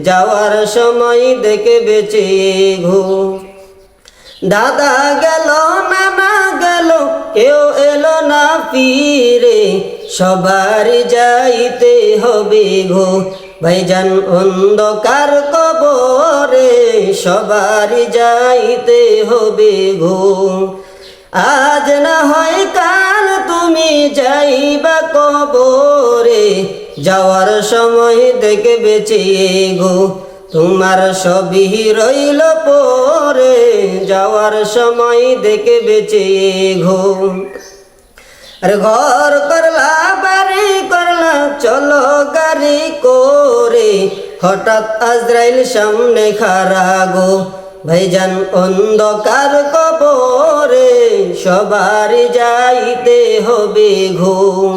যাওয়ার সময় দেখে বেঁচে ঘু দাদা গেল, নানা গেল, কেউ এলো না ফিরে। সবার যাইতে হবে গো, ভাইজান অন্ধকার কবরে। সবার যাইতে হবে গো। আজ না হয় কাল তুমি যাইবা কবরে। যাওয়ার সময় দেখে বেঁচিয়ে গো। তোমার সবই রইল পরে, যাওয়ার সময় দেখে বেঁচিয়ে ঘো আরে ঘর করলা, বাড়ি করলা, চলো গাড়ি করে। হঠাৎ আজরাইল সামনে খারা গো। ভাইজান অন্ধকার কবরে সবার যাইতে হবে ঘুম।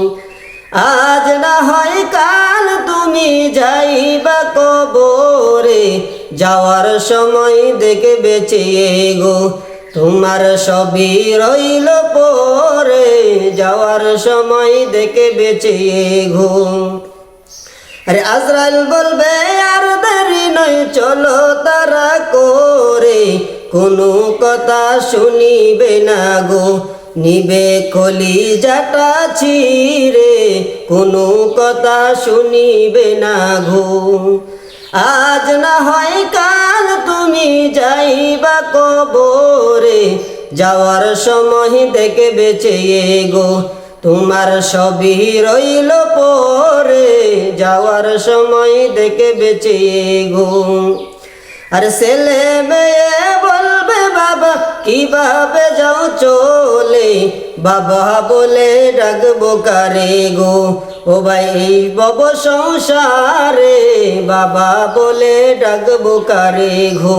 আজ না হয় কাল তুমি যাইবা কবরে, যাওয়ার সময় দেখে বেঁচিয়ে গো, তোমার সবই রইল পরে, যাওয়ার সময় দেখে বেঁচিয়ে গো। আরে আজরাইল বলবে, আর দেরি নয়, চলো তারা করে, কোনো কথা শুনিবে না গো। নিবে কলি জাটা ছিরে কোনো কথা শুনিবে না গো। আজ না হয় কাল তুমি যাইবা কবরে, যাওয়ার সময় দেখে বেঁচে গো। তোমার সবই রইল পরে, যাওয়ার সময় দেখে বেঁচে গো। আর ছেলে মেয়ে বলবে, বাবা, কীভাবে যাও চলে? বাবা বলে, ডাকবো কারে গো? ও ভাই এই বব সংসারে। বাবা বলে, ডাকবো কারে ঘো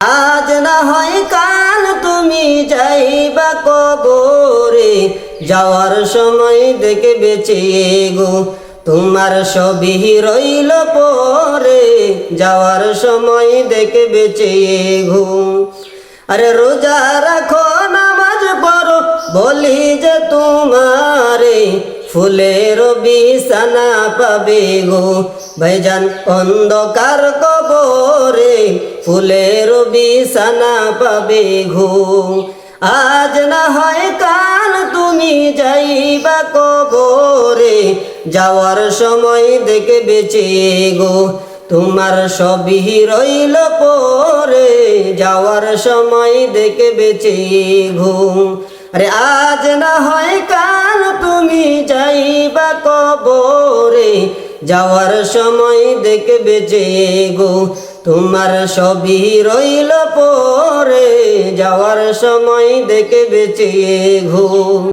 আজ না হয় কাল তুমি যাইবা কবরে, যাওয়ার সময় দেখে বেঁচে গো। তোমার সবই রইল পরে, যাওয়ার সময় দেখে বেঁচে ঘুম। আরে রোজা রাখো, নামাজ পড়ো, বলি যে তোমারে ফুলের বিছানা পাবে গো। ভাইজান অন্ধকার কবরে ফুলের বিছানা পাবে ঘো আজ না হয় কাল তুমি যাইবা কবরে যাওয়ার সময় দেখে বেঁচে গো, তোমার সবই রইল পরে। যাওয়ার সময় দেখে বেঁচে গো, আরে আজ না হয় কাল তুমি যাইবা কবরে। যাওয়ার সময় দেখে বেঁচে গো, তোমার সবই রইল পরে। যাওয়ার সময় দেখে বেঁচে ঘো